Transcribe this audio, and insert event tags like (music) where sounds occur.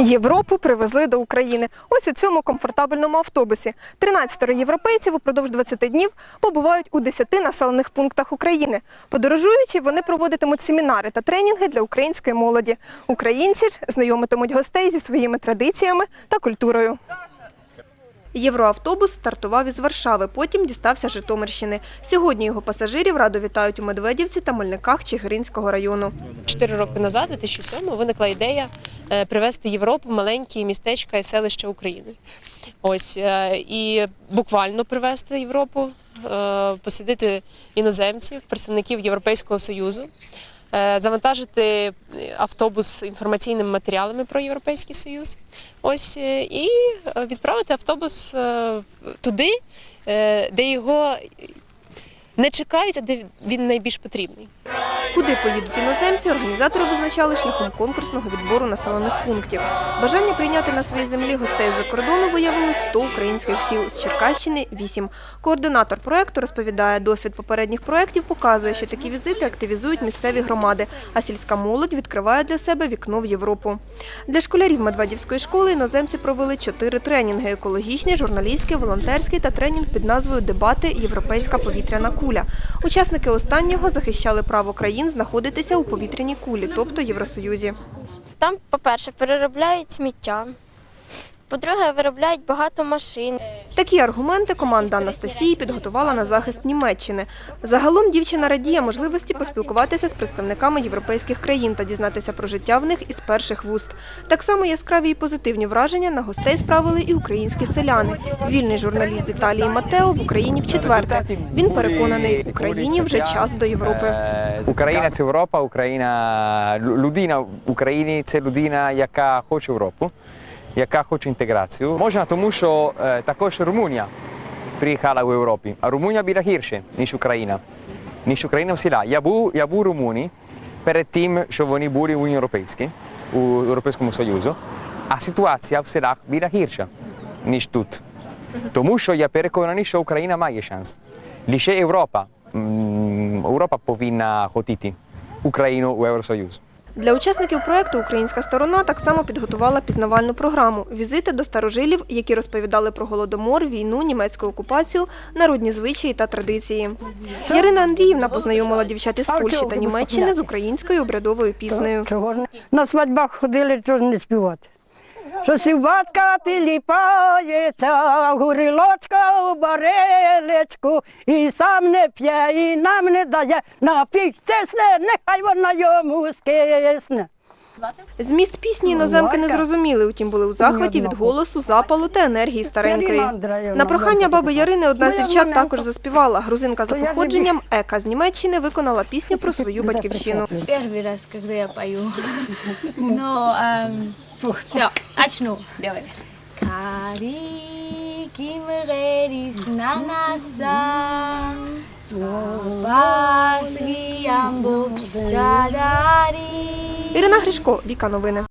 Європу привезли до України. Ось у цьому комфортабельному автобусі. 13 європейців упродовж 20 днів побувають у 10 населених пунктах України. Подорожуючи, вони проводитимуть семінари та тренінги для української молоді. Українці ж знайомитимуть гостей зі своїми традиціями та культурою. Євроавтобус стартував із Варшави, потім дістався Житомирщини. Сьогодні його пасажирів радо вітають у Медведівці та Мельниках Чигиринського району. Чотири роки назад, у 2007 виникла ідея е, привести Європу в маленькі містечка і селища України. Ось е, і буквально привести Європу, е, посадити іноземців, представників Європейського союзу. Е, Завантажити автобус інформаційними матеріалами про Європейський Союз, ось е, і е, відправити автобус е, туди, е, де його не чекають, а де він найбільш потрібний. Куди поїдуть іноземці, організатори визначали шляхом конкурсного відбору населених пунктів. Бажання прийняти на своїй землі гостей з-за кордону виявили 100 українських сіл з Черкащини – 8. Координатор проекту розповідає, досвід попередніх проєктів показує, що такі візити активізують місцеві громади, а сільська молодь відкриває для себе вікно в Європу. Для школярів Медведівської школи іноземці провели чотири тренінги – екологічний, журналістський, волонтерський та тренінг під назвою «Дебати. Європейська повітряна куля». Учасники останнього захищали право країн знаходитися у повітряній кулі, тобто Євросоюзі. Там, по-перше, переробляють сміття. По-друге, виробляють багато машин. Такі аргументи команда Анастасії підготувала на захист Німеччини. Загалом дівчина радіє можливості поспілкуватися з представниками європейських країн та дізнатися про життя в них із перших вуст. Так само яскраві і позитивні враження на гостей справили і українські селяни. Вільний журналіст з Італії Матео в Україні вчетверте. Він переконаний, Україні вже час до Європи. Україна це Європа, Україна людина в Україні це людина, яка хоче Європу, яка хоче інтеграцію. Можна тому, що е, також Румунія приїхала в Європі, а Румунія біля гірше, ніж Україна. Ніж Україна в села. Я був, я був у Румунії перед тим, що вони були в Уніоні Європейській, у Європейському Союзу, а ситуація в селах біля гірша, ніж тут. Тому що я переконаний, що Україна має шанс. Лише Європа, м, Для учасників проекту українська сторона так само підготувала пізнавальну програму візити до старожилів, які розповідали про голодомор, війну, німецьку окупацію, народні звичаї та традиції. Ярина Андріївна познайомила дівчат із Польщі та Німеччини з українською обрядовою піснею. Чого? На свадьбах ходили, чого не співати. Що сіватка тіліпається, горілочка у барелечку, і сам не п'є, і нам не дає, напій стисне, нехай вона йому скисне. Зміст пісні іноземки не зрозуміли, утім були у захваті від голосу, запалу та енергії старенької. На прохання баби Ярини одна з дівчат також заспівала. Грузинка за походженням Ека з Німеччини виконала пісню про свою (laughs) батьківщину. Первый раз, когда я пою. (laughs) Все, начну. Давай. Кари кимредис на наса, Барсги амбо садари. Ірина Гришко, Віка Новини.